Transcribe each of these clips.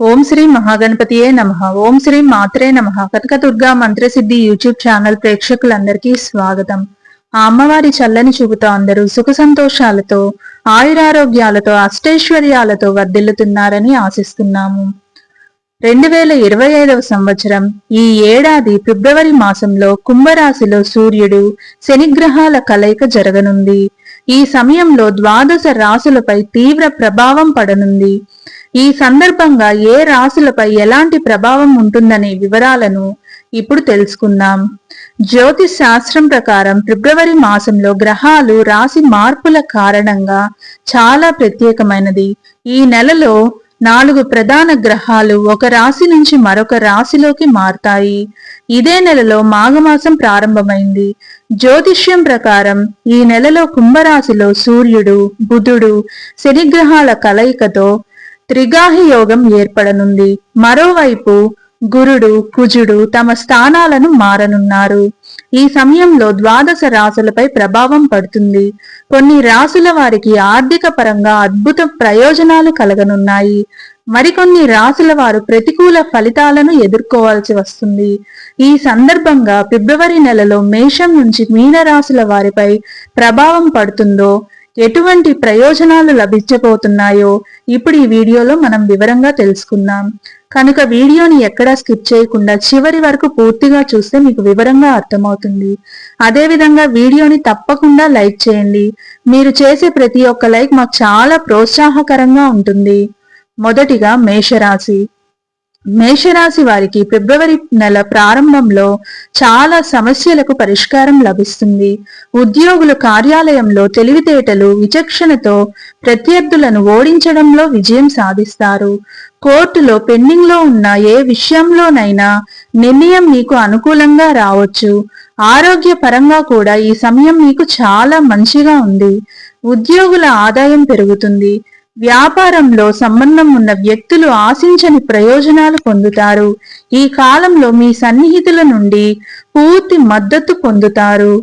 ఓం శ్రీ మహాగణపతియే నమ. ఓం శ్రీ మాత్రే నమ. Kanakadurga మంత్రసిద్ధి YouTube channel ప్రేక్షకులందరికీ స్వాగతం. ఆ అమ్మవారి చల్లని చూపుతో అందరూ సుఖ సంతోషాలతో ఆయురారోగ్యాలతో అష్టైశ్వర్యాలతో వర్ధిల్లుతున్నారని ఆశిస్తున్నాము. రెండు వేల ఇరవై ఐదవ సంవత్సరం ఈ ఏడాది ఫిబ్రవరి మాసంలో కుంభరాశిలో సూర్యుడు శనిగ్రహాల కలయిక జరగనుంది. ఈ సమయంలో ద్వాదశ రాశులపై తీవ్ర ప్రభావం పడనుంది. ఈ సందర్భంగా ఏ రాశులపై ఎలాంటి ప్రభావం ఉంటుందనే వివరాలను ఇప్పుడు తెలుసుకుందాం. జ్యోతిష్ శాస్త్రం ప్రకారం ఫిబ్రవరి మాసంలో గ్రహాలు రాశి మార్పుల కారణంగా చాలా ప్రత్యేకమైనది. ఈ నెలలో నాలుగు ప్రధాన గ్రహాలు ఒక రాశి నుంచి మరొక రాశిలోకి మారతాయి. ఇదే నెలలో మాఘమాసం ప్రారంభమైంది. జ్యోతిష్యం ప్రకారం ఈ నెలలో కుంభరాశిలో సూర్యుడు బుధుడు శనిగ్రహాల కలయికతో త్రిగాహి యోగం ఏర్పడనుంది. మరోవైపు గురుడు కుజుడు తమ స్థానాలను మారనున్నారు. ఈ సమయంలో ద్వాదశ రాశులపై ప్రభావం పడుతుంది. కొన్ని రాసుల వారికి ఆర్థిక పరంగా అద్భుత ప్రయోజనాలు కలగనున్నాయి. మరికొన్ని రాసుల వారు ప్రతికూల ఫలితాలను ఎదుర్కోవాల్సి వస్తుంది. ఈ సందర్భంగా ఫిబ్రవరి నెలలో మేషం నుంచి మీన రాశుల వారిపై ప్రభావం పడుతుందో ఎటువంటి ప్రయోజనాలు లభించబోతున్నాయో ఇప్పుడు ఈ వీడియోలో మనం వివరంగా తెలుసుకుందాం. కనుక వీడియోని ఎక్కడా స్కిప్ చేయకుండా చివరి వరకు పూర్తిగా చూస్తే మీకు వివరంగా అర్థమవుతుంది. అదేవిధంగా వీడియోని తప్పకుండా లైక్ చేయండి. మీరు చేసే ప్రతి ఒక్క లైక్ మాకు చాలా ప్రోత్సాహకరంగా ఉంటుంది. మొదటిగా మేషరాశి. మేషరాశి వారికి ఫిబ్రవరి నెల ప్రారంభంలో చాలా సమస్యలకు పరిష్కారం లభిస్తుంది. ఉద్యోగులు కార్యాలయంలో తెలివితేటలు విచక్షణతో ప్రత్యర్థులను ఓడించడంలో విజయం సాధిస్తారు. కోర్టులో పెండింగ్లో ఉన్న ఏ విషయంలోనైనా నిర్ణయం మీకు అనుకూలంగా రావచ్చు. ఆరోగ్య పరంగా కూడా ఈ సమయం మీకు చాలా మంచిగా ఉంది. ఉద్యోగుల ఆదాయం పెరుగుతుంది. వ్యాపారంలో సంబంధం ఉన్న వ్యక్తులు ఆశించని ప్రయోజనాలు పొందుతారు. ఈ కాలంలో మీ సన్నిహితుల నుండి పూర్తి మద్దతు పొందుతారు.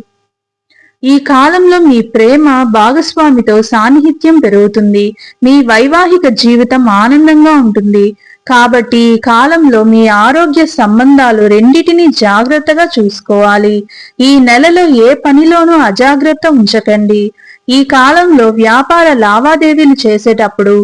ఈ కాలంలో మీ ప్రేమ భాగస్వామితో సాన్నిహిత్యం పెరుగుతుంది. మీ వైవాహిక జీవితం ఆనందంగా ఉంటుంది. కాబట్టి ఈ కాలంలో మీ ఆరోగ్య సంబంధాలు రెండిటిని జాగ్రత్తగా చూసుకోవాలి. ఈ నెలలో ఏ పనిలోనూ అజాగ్రత్త ఉంచకండి. ఈ కాలంలో వ్యాపార లావాదేవీలు చేసేటప్పుడు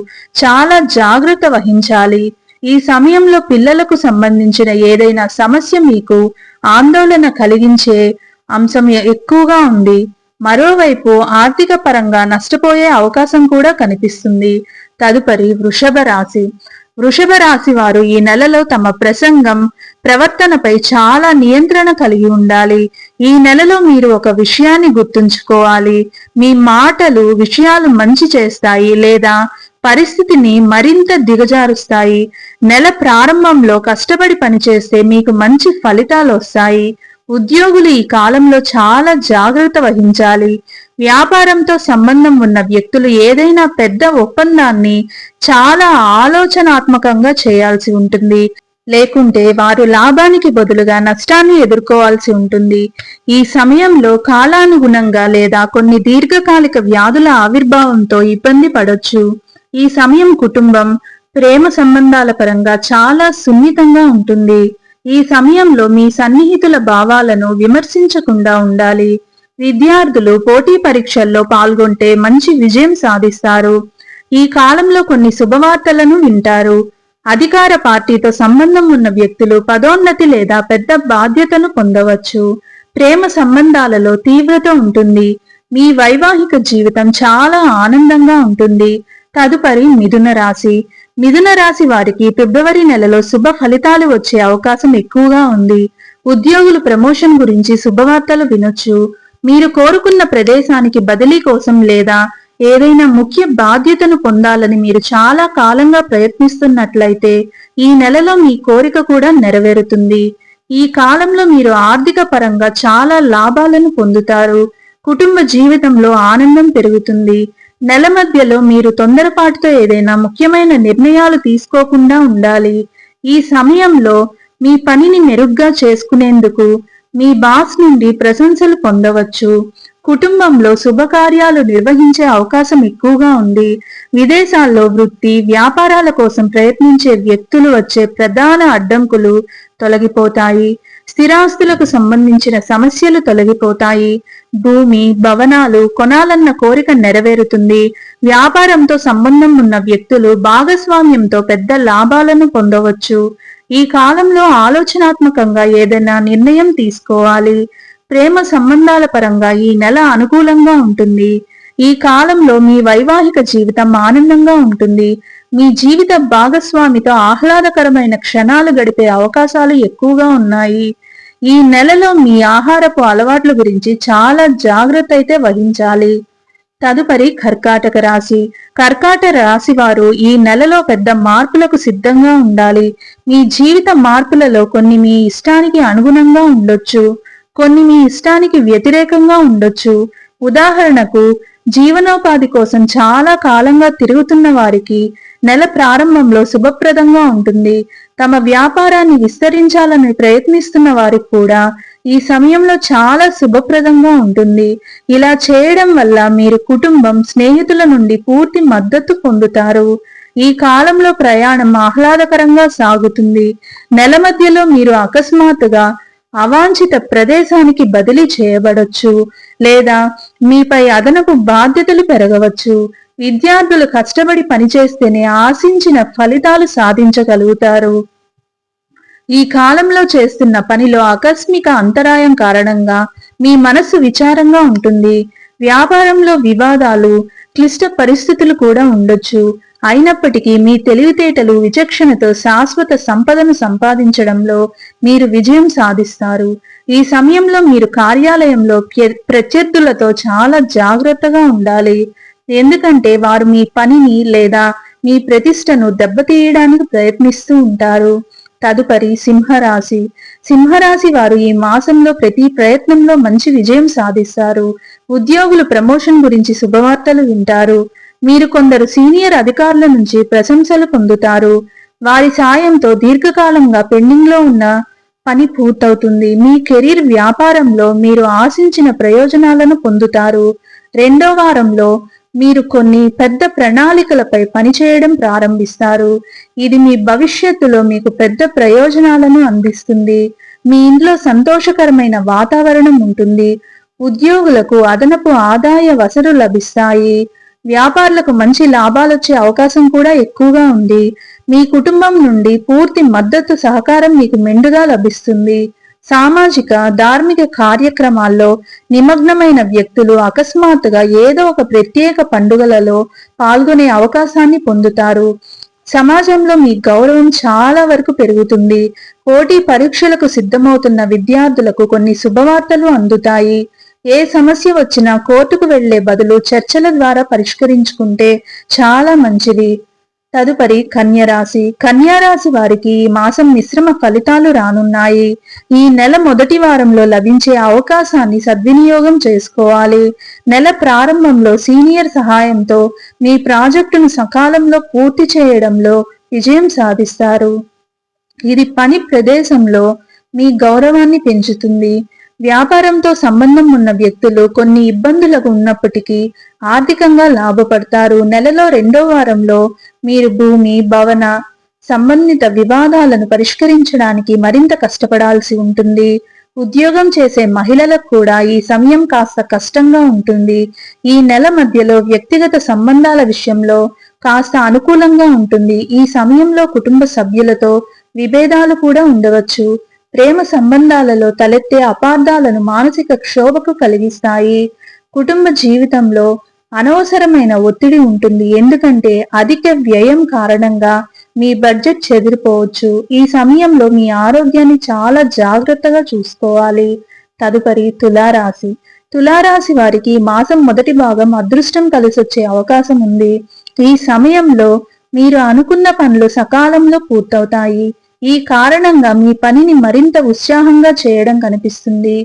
చాలా జాగ్రత్త వహించాలి. ఈ సమయంలో పిల్లలకు సంబంధించిన ఏదైనా సమస్య మీకు ఆందోళన కలిగించే అంశం ఎక్కువగా ఉంది మరోవైపు ఆర్థిక పరంగా నష్టపోయే అవకాశం కూడా కనిపిస్తుంది. తదుపరి వృషభ రాశి. వృషభ రాశి వారు ఈ నెలలో తమ ప్రసంగం ప్రవర్తనపై చాలా నియంత్రణ కలిగి ఉండాలి. ఈ నెలలో మీరు ఒక విషయాన్ని గుర్తుంచుకోవాలి. మీ మాటలు విషయాలు మంచి చేస్తాయి లేదా పరిస్థితిని మరింత దిగజారుస్తాయి. నెల ప్రారంభంలో కష్టపడి పనిచేస్తే మీకు మంచి ఫలితాలు వస్తాయి. ఉద్యోగులు ఈ కాలంలో చాలా జాగ్రత్త వహించాలి. వ్యాపారంతో సంబంధం ఉన్న వ్యక్తులు ఏదైనా పెద్ద ఒప్పందాన్ని చాలా ఆలోచనాత్మకంగా చేయాల్సి ఉంటుంది. లేకుంటే వారు లాభానికి బదులుగా నష్టాన్ని ఎదుర్కోవాల్సి ఉంటుంది. ఈ సమయంలో కాలానుగుణంగా లేదా కొన్ని దీర్ఘకాలిక వ్యాధుల ఆవిర్భావంతో ఇబ్బంది పడొచ్చు. ఈ సమయం కుటుంబం ప్రేమ సంబంధాల పరంగా చాలా సున్నితంగా ఉంటుంది. ఈ సమయంలో మీ సన్నిహితుల భావాలను విమర్శించకుండా ఉండాలి. విద్యార్థులు పోటీ పరీక్షల్లో పాల్గొంటే మంచి విజయం సాధిస్తారు. ఈ కాలంలో కొన్ని శుభవార్తలను వింటారు. అధికార పార్టీతో సంబంధం ఉన్న వ్యక్తులు పదోన్నతి లేదా పెద్ద బాధ్యతను పొందవచ్చు. ప్రేమ సంబంధాలలో తీవ్రత ఉంటుంది. మీ వైవాహిక జీవితం చాలా ఆనందంగా ఉంటుంది. తదుపరి మిథున రాశి. మిథున రాశి వారికి ఫిబ్రవరి నెలలో శుభ ఫలితాలు వచ్చే అవకాశం ఎక్కువగా ఉంది. ఉద్యోగులు ప్రమోషన్ గురించి శుభవార్తలు వినొచ్చు. మీరు కోరుకున్న ప్రదేశానికి బదిలీ కోసం లేదా ఏదైనా ముఖ్య బాధ్యతను పొందాలని మీరు చాలా కాలంగా ప్రయత్నిస్తున్నట్లయితే ఈ నెలలో మీ కోరిక కూడా నెరవేరుతుంది. ఈ కాలంలో మీరు ఆర్థిక పరంగా చాలా లాభాలను పొందుతారు. కుటుంబ జీవితంలో ఆనందం పెరుగుతుంది. నెల మధ్యలో మీరు తొందరపాటుతో ఏదైనా ముఖ్యమైన నిర్ణయాలు తీసుకోకుండా ఉండాలి. ఈ సమయంలో మీ పనిని మెరుగ్గా చేసుకునేందుకు మీ బాస్ నుండి ప్రశంసలు పొందవచ్చు. కుటుంబంలో శుభకార్యాలు నిర్వహించే అవకాశం ఎక్కువగా ఉంది. విదేశాల్లో వృత్తి వ్యాపారాల కోసం ప్రయత్నించే వ్యక్తులు వచ్చే ప్రధాన అడ్డంకులు తొలగిపోతాయి. స్థిరాస్తులకు సంబంధించిన సమస్యలు తొలగిపోతాయి. భూమి భవనాలు కొనాలన్న కోరిక నెరవేరుతుంది. వ్యాపారంతో సంబంధం ఉన్న వ్యక్తులు భాగస్వామ్యంతో పెద్ద లాభాలను పొందవచ్చు. ఈ కాలంలో ఆలోచనాత్మకంగా ఏదైనా నిర్ణయం తీసుకోవాలి. ప్రేమ సంబంధాల పరంగా ఈ నెల అనుకూలంగా ఉంటుంది. ఈ కాలంలో మీ వైవాహిక జీవితం ఆనందంగా ఉంటుంది. మీ జీవిత భాగస్వామితో ఆహ్లాదకరమైన క్షణాలు గడిపే అవకాశాలు ఎక్కువగా ఉన్నాయి. ఈ నెలలో మీ ఆహారపు అలవాట్ల గురించి చాలా జాగ్రత్త అయితే వహించాలి. తదుపరి కర్కాటక రాశి. కర్కాట రాశి వారు ఈ నెలలో పెద్ద మార్పులకు సిద్ధంగా ఉండాలి. మీ జీవిత మార్పులలో కొన్ని మీ ఇష్టానికి అనుగుణంగా ఉండొచ్చు. కొన్ని మీ ఇష్టానికి వ్యతిరేకంగా ఉండొచ్చు. ఉదాహరణకు జీవనోపాధి కోసం చాలా కాలంగా తిరుగుతున్న వారికి నెల ప్రారంభంలో శుభప్రదంగా ఉంటుంది. తమ వ్యాపారాన్ని విస్తరించాలని ప్రయత్నిస్తున్న వారికి కూడా ఈ సమయంలో చాలా శుభప్రదంగా ఉంటుంది. ఇలా చేయడం వల్ల మీరు కుటుంబం స్నేహితుల నుండి పూర్తి మద్దతు పొందుతారు. ఈ కాలంలో ప్రయాణం ఆహ్లాదకరంగా సాగుతుంది. నెల మధ్యలో మీరు అకస్మాత్తుగా అవాంఛిత ప్రదేశానికి బదిలీ చేయబడొచ్చు. లేదా మీపై అదనపు బాధ్యతలు పెరగవచ్చు. విద్యార్థులు కష్టపడి పనిచేస్తేనే ఆశించిన ఫలితాలు సాధించగలుగుతారు. ఈ కాలంలో చేస్తున్న పనిలో ఆకస్మిక అంతరాయం కారణంగా మీ మనస్సు విచారంగా ఉంటుంది. వ్యాపారంలో వివాదాలు క్లిష్ట పరిస్థితులు కూడా ఉండొచ్చు. అయినప్పటికీ మీ తెలివితేటలు విచక్షణతో శాశ్వత సంపదను సంపాదించడంలో మీరు విజయం సాధిస్తారు. ఈ సమయంలో మీరు కార్యాలయంలో ప్రత్యర్థులతో చాలా జాగ్రత్తగా ఉండాలి. ఎందుకంటే వారు మీ పనిని లేదా మీ ప్రతిష్టను దెబ్బతీయడానికి ప్రయత్నిస్తూ ఉంటారు. తదుపరి సింహరాశి. సింహరాశి వారు ఈ మాసంలో ప్రతి ప్రయత్నంలో మంచి విజయం సాధిస్తారు. ఉద్యోగులు ప్రమోషన్ గురించి శుభవార్తలు వింటారు. మీరు కొందరు సీనియర్ అధికారుల నుంచి ప్రశంసలు పొందుతారు. వారి సాయంతో దీర్ఘకాలంగా పెండింగ్లో ఉన్న పని పూర్తవుతుంది. మీ కెరీర్ వ్యాపారంలో మీరు ఆశించిన ప్రయోజనాలను పొందుతారు. రెండో వారంలో మీరు కొన్ని పెద్ద ప్రణాళికలపై పనిచేయడం ప్రారంభిస్తారు. ఇది మీ భవిష్యత్తులో మీకు పెద్ద ప్రయోజనాలను అందిస్తుంది. మీ ఇంట్లో సంతోషకరమైన వాతావరణం ఉంటుంది. ఉద్యోగులకు అదనపు ఆదాయ వసరు లభిస్తాయి. వ్యాపారులకు మంచి లాభాలు వచ్చే అవకాశం కూడా ఎక్కువగా ఉంది. మీ కుటుంబం నుండి పూర్తి మద్దతు సహకారం మీకు మెండుగా లభిస్తుంది. సామాజిక ధార్మిక కార్యక్రమాల్లో నిమగ్నమైన వ్యక్తులు అకస్మాత్తుగా ఏదో ఒక ప్రత్యేక పండుగలలో పాల్గొనే అవకాశాన్ని పొందుతారు. సమాజంలో మీ గౌరవం చాలా వరకు పెరుగుతుంది. పోటీ పరీక్షలకు సిద్ధమవుతున్న విద్యార్థులకు కొన్ని శుభవార్తలు అందుతాయి. ఏ సమస్య వచ్చినా కోర్టుకు వెళ్ళే బదులు చర్చల ద్వారా పరిష్కరించుకుంటే చాలా మంచిది. తదుపరి కన్యరాశి. కన్యారాశి వారికి ఈ మాసం మిశ్రమ ఫలితాలు రానున్నాయి. ఈ నెల మొదటి వారంలో లభించే అవకాశాన్ని సద్వినియోగం చేసుకోవాలి. నెల ప్రారంభంలో సీనియర్ సహాయంతో మీ ప్రాజెక్టును సకాలంలో పూర్తి చేయడంలో విజయం సాధిస్తారు. ఇది పని ప్రదేశంలో మీ గౌరవాన్ని పెంచుతుంది. వ్యాపారంతో సంబంధం ఉన్న వ్యక్తులు కొన్ని ఇబ్బందులకు ఉన్నప్పటికీ ఆర్థికంగా లాభపడతారు. నెలలో రెండో వారంలో మీరు భూమి భవన సంబంధిత వివాదాలను పరిష్కరించడానికి మరింత కష్టపడాల్సి ఉంటుంది. ఉద్యోగం చేసే మహిళలకు కూడా ఈ సమయం కాస్త కష్టంగా ఉంటుంది. ఈ నెల మధ్యలో వ్యక్తిగత సంబంధాల విషయంలో కాస్త అనుకూలంగా ఉంటుంది. ఈ సమయంలో కుటుంబ సభ్యులతో విభేదాలు కూడా ఉండవచ్చు. ప్రేమ సంబంధాలలో తలెత్తే అపార్థాలను మానసిక క్షోభకు కలిగిస్తాయి. కుటుంబ జీవితంలో అనవసరమైన ఒత్తిడి ఉంటుంది. ఎందుకంటే అధిక వ్యయం కారణంగా మీ బడ్జెట్ చెదిరిపోవచ్చు. ఈ సమయంలో మీ ఆరోగ్యాన్ని చాలా జాగ్రత్తగా చూసుకోవాలి. తదుపరి తులారాశి. తులారాశి వారికి మాసం మొదటి భాగం అదృష్టం కలిసొచ్చే అవకాశం ఉంది. ఈ సమయంలో మీరు అనుకున్న పనులు సకాలంలో పూర్తవుతాయి. ఈ కారణంగా మీ పనిని మరింత ఉత్సాహంగా చేయడం కనిపిస్తుంది.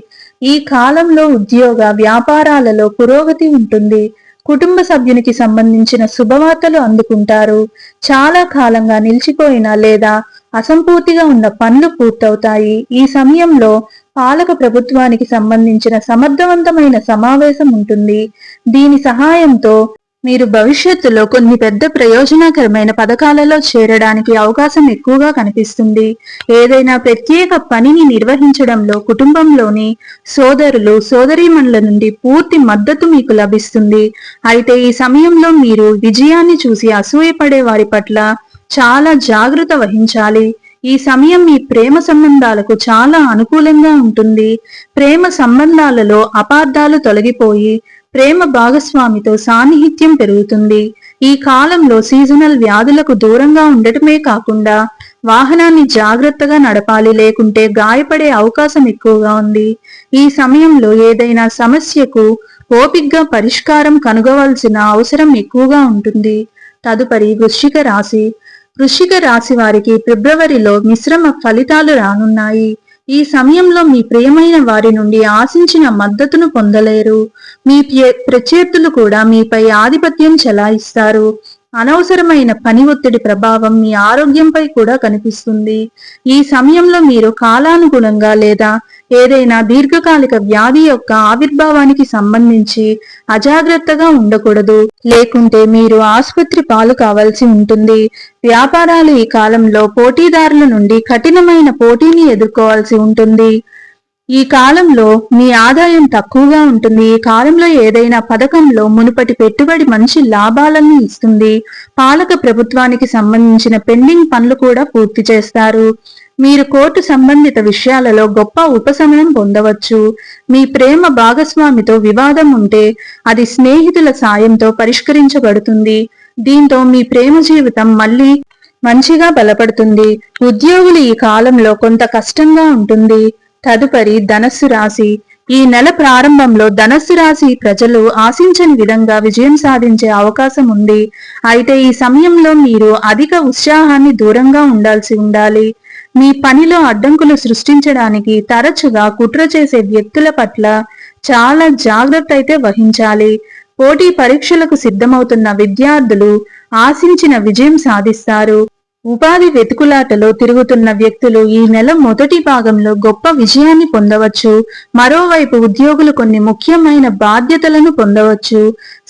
ఈ కాలంలో ఉద్యోగ వ్యాపారాలలో పురోగతి ఉంటుంది. కుటుంబ సభ్యునికి సంబంధించిన శుభవార్తలు అందుకుంటారు. చాలా కాలంగా నిలిచిపోయిన లేదా అసంపూర్తిగా ఉన్న పనులు పూర్తవుతాయి. ఈ సమయంలో పాలక ప్రభుత్వానికి సంబంధించిన సమర్థవంతమైన సమావేశం ఉంటుంది. దీని సహాయంతో మీరు భవిష్యత్తులో కొన్ని పెద్ద ప్రయోజనకరమైన పథకాలలో చేరడానికి అవకాశం ఎక్కువగా కనిపిస్తుంది. ఏదైనా ప్రత్యేక పనిని నిర్వహించడంలో కుటుంబంలోని సోదరులు సోదరీమణుల నుండి పూర్తి మద్దతు మీకు లభిస్తుంది. అయితే ఈ సమయంలో మీరు విజయాన్ని చూసి అసూయపడే వారి పట్ల చాలా జాగ్రత్త వహించాలి. ఈ సమయం మీ ప్రేమ సంబంధాలకు చాలా అనుకూలంగా ఉంటుంది. ప్రేమ సంబంధాలలో అపార్థాలు తొలగిపోయి ప్రేమ భాగస్వామితో సాన్నిహిత్యం పెరుగుతుంది. ఈ కాలంలో సీజనల్ వ్యాధులకు దూరంగా ఉండటమే కాకుండా వాహనాన్ని జాగ్రత్తగా నడపాలి లేకుంటే గాయపడే అవకాశం ఎక్కువగా ఉంది. ఈ సమయంలో ఏదైనా సమస్యకు ఓపిగ్గా పరిష్కారం కనుగొవలసిన అవసరం ఎక్కువగా ఉంటుంది. తదుపరి వృశ్చిక రాశి. వృశ్చిక రాశి వారికి ఫిబ్రవరిలో మిశ్రమ ఫలితాలు రానున్నాయి. ఈ సమయంలో మీ ప్రియమైన వారి నుండి ఆశించిన మద్దతును పొందలేరు. మీ ప్రత్యర్థులు కూడా మీపై ఆధిపత్యం చెలాయిస్తారు. అనవసరమైన పని ఒత్తిడి ప్రభావం మీ ఆరోగ్యంపై కూడా కనిపిస్తుంది. ఈ సమయంలో మీరు కాలానుగుణంగా లేదా ఏదైనా దీర్ఘకాలిక వ్యాధి యొక్క ఆవిర్భావానికి సంబంధించి అజాగ్రత్తగా ఉండకూడదు. లేకుంటే మీరు ఆసుపత్రి పాలు కావాల్సి ఉంటుంది. వ్యాపారాలు ఈ కాలంలో పోటీదారుల నుండి కఠినమైన పోటీని ఎదుర్కోవాల్సి ఉంటుంది. ఈ కాలంలో మీ ఆదాయం తక్కువగా ఉంటుంది. ఈ కాలంలో ఏదైనా పథకంలో మునుపటి పెట్టుబడి మంచి లాభాలను ఇస్తుంది. పాలక ప్రభుత్వానికి సంబంధించిన పెండింగ్ పనులు కూడా పూర్తి చేస్తారు. మీరు కోర్టు సంబంధిత విషయాలలో గొప్ప ఉపశమనం పొందవచ్చు. మీ ప్రేమ భాగస్వామితో వివాదం ఉంటే అది స్నేహితుల సాయంతో పరిష్కరించబడుతుంది. దీంతో మీ ప్రేమ జీవితం మళ్ళీ మంచిగా బలపడుతుంది. ఉద్యోగులు ఈ కాలంలో కొంత కష్టంగా ఉంటుంది. తదుపరి ధనస్సు రాశి. ఈ నెల ప్రారంభంలో ధనస్సు రాశి ప్రజలు ఆశించని విధంగా విజయం సాధించే అవకాశం ఉంది. అయితే ఈ సమయంలో మీరు అధిక ఉత్సాహాన్ని దూరంగా ఉండాల్సి ఉండాలి. మీ పనిలో అడ్డంకులు సృష్టించడానికి తరచుగా కుట్ర చేసే వ్యక్తుల పట్ల చాలా జాగ్రత్త అయితే వహించాలి. పోటీ పరీక్షలకు సిద్ధమవుతున్న విద్యార్థులు ఆశించిన విజయం సాధిస్తారు. ఉపాధి వెతుకులాటలో తిరుగుతున్న వ్యక్తులు ఈ నెల మొదటి భాగంలో గొప్ప విజయాన్ని పొందవచ్చు. మరోవైపు ఉద్యోగులు కొన్ని ముఖ్యమైన బాధ్యతలను పొందవచ్చు.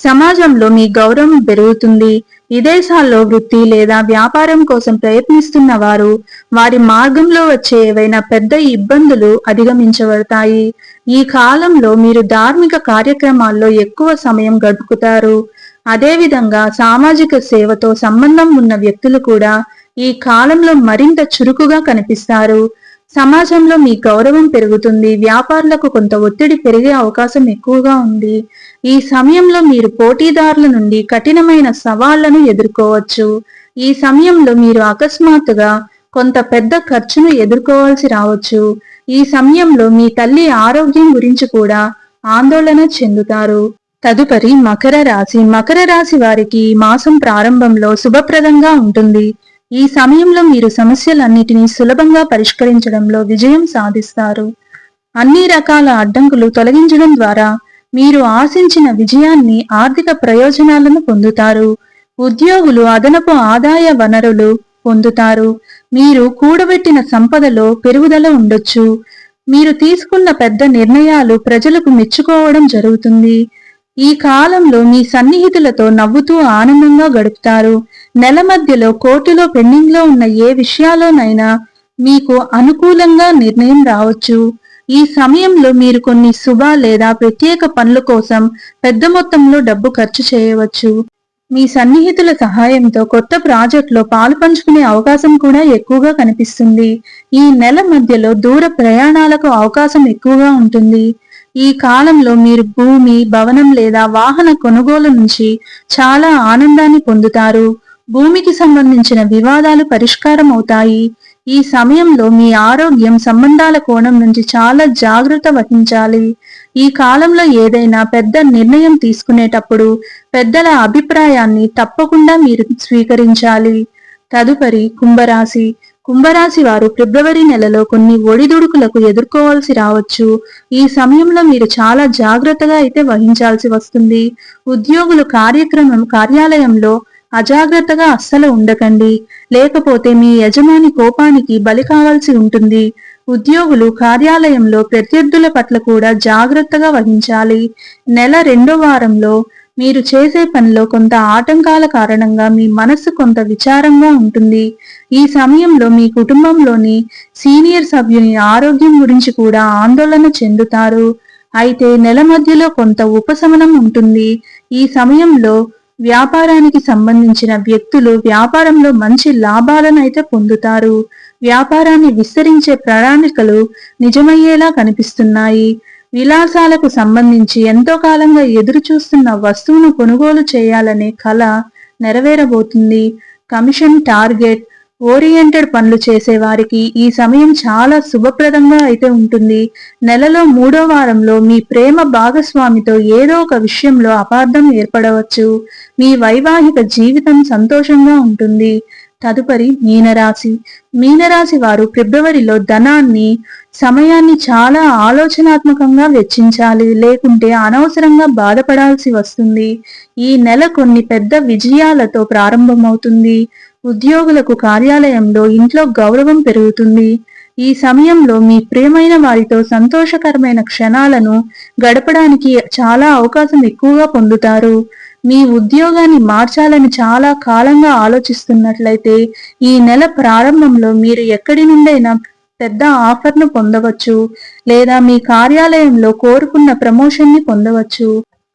సమాజంలో మీ గౌరవం పెరుగుతుంది. విదేశాల్లో వృత్తి లేదా వ్యాపారం కోసం ప్రయత్నిస్తున్న వారు వారి మార్గంలో వచ్చే ఏవైనా పెద్ద ఇబ్బందులు అధిగమించబడతాయి. ఈ కాలంలో మీరు ధార్మిక కార్యక్రమాల్లో ఎక్కువ సమయం గడుపుతారు. అదేవిధంగా సామాజిక సేవతో సంబంధం ఉన్న వ్యక్తులు కూడా ఈ కాలంలో మరింత చురుకుగా కనిపిస్తారు. సమాజంలో మీ గౌరవం పెరుగుతుంది. వ్యాపారులకు కొంత ఒత్తిడి పెరిగే అవకాశం ఎక్కువగా ఉంది. ఈ సమయంలో మీరు పోటీదారుల నుండి కఠినమైన సవాళ్ళను ఎదుర్కోవచ్చు. ఈ సమయంలో మీరు అకస్మాత్తుగా కొంత పెద్ద ఖర్చును ఎదుర్కోవాల్సి రావచ్చు. ఈ సమయంలో మీ తల్లి ఆరోగ్యం గురించి కూడా ఆందోళన చెందుతారు. తదుపరి మకర రాశి. మకర రాశి వారికి మాసం ప్రారంభంలో శుభప్రదంగా ఉంటుంది. ఈ సమయంలో మీరు సమస్యలన్నిటినీ సులభంగా పరిష్కరించడంలో విజయం సాధిస్తారు. అన్ని రకాల అడ్డంకులు తొలగించడం ద్వారా మీరు ఆశించిన విజయాన్ని ఆర్థిక ప్రయోజనాలను పొందుతారు. ఉద్యోగులు అదనపు ఆదాయ వనరులు పొందుతారు. మీరు కూడబెట్టిన సంపదలో పెరుగుదల ఉండొచ్చు. మీరు తీసుకున్న పెద్ద నిర్ణయాలు ప్రజలకు మెచ్చుకోవడం జరుగుతుంది. ఈ కాలంలో మీ సన్నిహితులతో నవ్వుతూ ఆనందంగా గడుపుతారు. నెల మధ్యలో కోర్టులో పెండింగ్లో ఉన్న ఏ విషయాలోనైనా మీకు అనుకూలంగా నిర్ణయం రావచ్చు. ఈ సమయంలో మీరు కొన్ని శుభ లేదా ప్రత్యేక పనుల కోసం పెద్ద మొత్తంలో డబ్బు ఖర్చు చేయవచ్చు. మీ సన్నిహితుల సహాయంతో కొత్త ప్రాజెక్టులో పాలు పంచుకునే అవకాశం కూడా ఎక్కువగా కనిపిస్తుంది. ఈ నెల మధ్యలో దూర ప్రయాణాలకు అవకాశం ఎక్కువగా ఉంటుంది. ఈ కాలంలో మీరు భూమి భవనం లేదా వాహన కొనుగోలు నుంచి చాలా ఆనందాన్ని పొందుతారు. భూమికి సంబంధించిన వివాదాలు పరిష్కారం అవుతాయి ఈ సమయంలో మీ ఆరోగ్యం సంబంధాల కోణం నుంచి చాలా జాగ్రత్త వహించాలి. ఈ కాలంలో ఏదైనా పెద్ద నిర్ణయం తీసుకునేటప్పుడు పెద్దల అభిప్రాయాన్ని తప్పకుండా మీరు స్వీకరించాలి. తదుపరి కుంభరాశి. కుంభరాశి వారు ఫిబ్రవరి నెలలో కొన్ని ఒడిదుడుకులకు ఎదుర్కోవాల్సి రావచ్చు. ఈ సమయంలో మీరు చాలా జాగ్రత్తగా అయితే వహించాల్సి వస్తుంది. ఉద్యోగులు కార్యక్రమం కార్యాలయంలో అజాగ్రత్తగా అస్సలు ఉండకండి. లేకపోతే మీ యజమాని కోపానికి బలి కావాల్సి ఉంటుంది. ఉద్యోగులు కార్యాలయంలో ప్రత్యర్థుల పట్ల కూడా జాగ్రత్తగా వహించాలి. నెల రెండో వారంలో మీరు చేసే పనిలో కొంత ఆటంకాల కారణంగా మీ మనస్సు కొంత విచారంగా ఉంటుంది. ఈ సమయంలో మీ కుటుంబంలోని సీనియర్ సభ్యుని ఆరోగ్యం గురించి కూడా ఆందోళన చెందుతారు. అయితే నెల మధ్యలో కొంత ఉపశమనం ఉంటుంది. ఈ సమయంలో వ్యాపారానికి సంబంధించిన వ్యక్తులు వ్యాపారంలో మంచి లాభాలను అయితే పొందుతారు. వ్యాపారాన్ని విస్తరించే ప్రణాళికలు నిజమయ్యేలా కనిపిస్తున్నాయి. విలాసాలకు సంబంధించి ఎంతో కాలంగా ఎదురు చూస్తున్న వస్తువును కొనుగోలు చేయాలనే కళ నెరవేరబోతుంది. కమిషన్ టార్గెట్ ఓరియంటెడ్ పనులు చేసే వారికి ఈ సమయం చాలా శుభప్రదంగా అయితే ఉంటుంది. నెలలో మూడో వారంలో మీ ప్రేమ భాగస్వామితో ఏదో ఒక విషయంలో అపార్థం ఏర్పడవచ్చు. మీ వైవాహిక జీవితం సంతోషంగా ఉంటుంది. తదుపరి మీనరాశి. మీనరాశి వారు ఫిబ్రవరిలో ధనాన్ని సమయాన్ని చాలా ఆలోచనాత్మకంగా వెచ్చించాలి లేకుంటే అనవసరంగా బాధపడాల్సి వస్తుంది. ఈ నెల కొన్ని పెద్ద విజయాలతో ప్రారంభమవుతుంది. ఉద్యోగులకు కార్యాలయంలో ఇంట్లో గౌరవం పెరుగుతుంది. ఈ సమయంలో మీ ప్రియమైన వారితో సంతోషకరమైన క్షణాలను గడపడానికి చాలా అవకాశం ఎక్కువగా పొందుతారు. మీ ఉద్యోగాన్ని మార్చాలని చాలా కాలంగా ఆలోచిస్తున్నట్లయితే ఈ నెల ప్రారంభంలో మీరు ఎక్కడి నుండైనా పెద్ద ఆఫర్ను పొందవచ్చు లేదా మీ కార్యాలయంలో కోరుకున్న ప్రమోషన్ని పొందవచ్చు.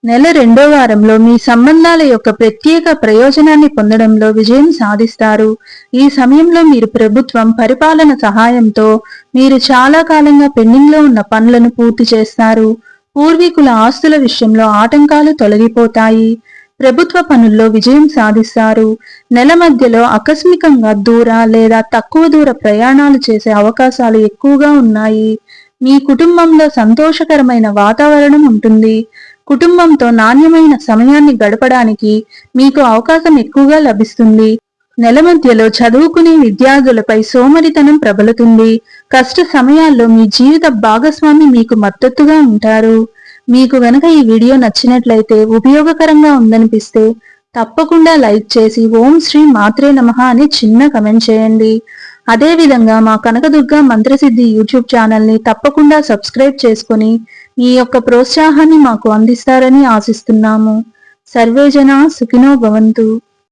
నెల రెండో వారంలో మీ సంబంధాల యొక్క ప్రత్యేక ప్రయోజనాన్ని పొందడంలో విజయం సాధిస్తారు. ఈ సమయంలో మీరు ప్రభుత్వం పరిపాలన సహాయంతో మీరు చాలా కాలంగా పెండింగ్లో ఉన్న పనులను పూర్తి చేస్తారు. పూర్వీకుల ఆస్తుల విషయంలో ఆటంకాలు తొలగిపోతాయి. ప్రభుత్వ పనుల్లో విజయం సాధిస్తారు. నెల మధ్యలో ఆకస్మికంగా దూర లేదా తక్కువ దూర ప్రయాణాలు చేసే అవకాశాలు ఎక్కువగా ఉన్నాయి. మీ కుటుంబంలో సంతోషకరమైన వాతావరణం ఉంటుంది. కుటుంబంతో నాణ్యమైన సమయాన్ని గడపడానికి మీకు అవకాశం ఎక్కువగా లభిస్తుంది. నెల మధ్యలో చదువుకునే విద్యార్థులపై సోమరితనం ప్రబలుతుంది. కష్ట సమయాల్లో మీ జీవిత భాగస్వామి మీకు మద్దతుగా ఉంటారు. మీకు గనక ఈ వీడియో నచ్చినట్లయితే ఉపయోగకరంగా ఉందనిపిస్తే తప్పకుండా లైక్ చేసి ఓం శ్రీ మాత్రే నమ అని చిన్న కమెంట్ చేయండి. అదేవిధంగా మా కనకదుర్గ మంత్రసిద్ధి యూట్యూబ్ ఛానల్ని తప్పకుండా సబ్స్క్రైబ్ చేసుకుని మీ యొక్క ప్రోత్సాహాన్ని మాకు అందిస్తారని ఆశిస్తున్నాము. సర్వేజన సుఖినో భవంతు.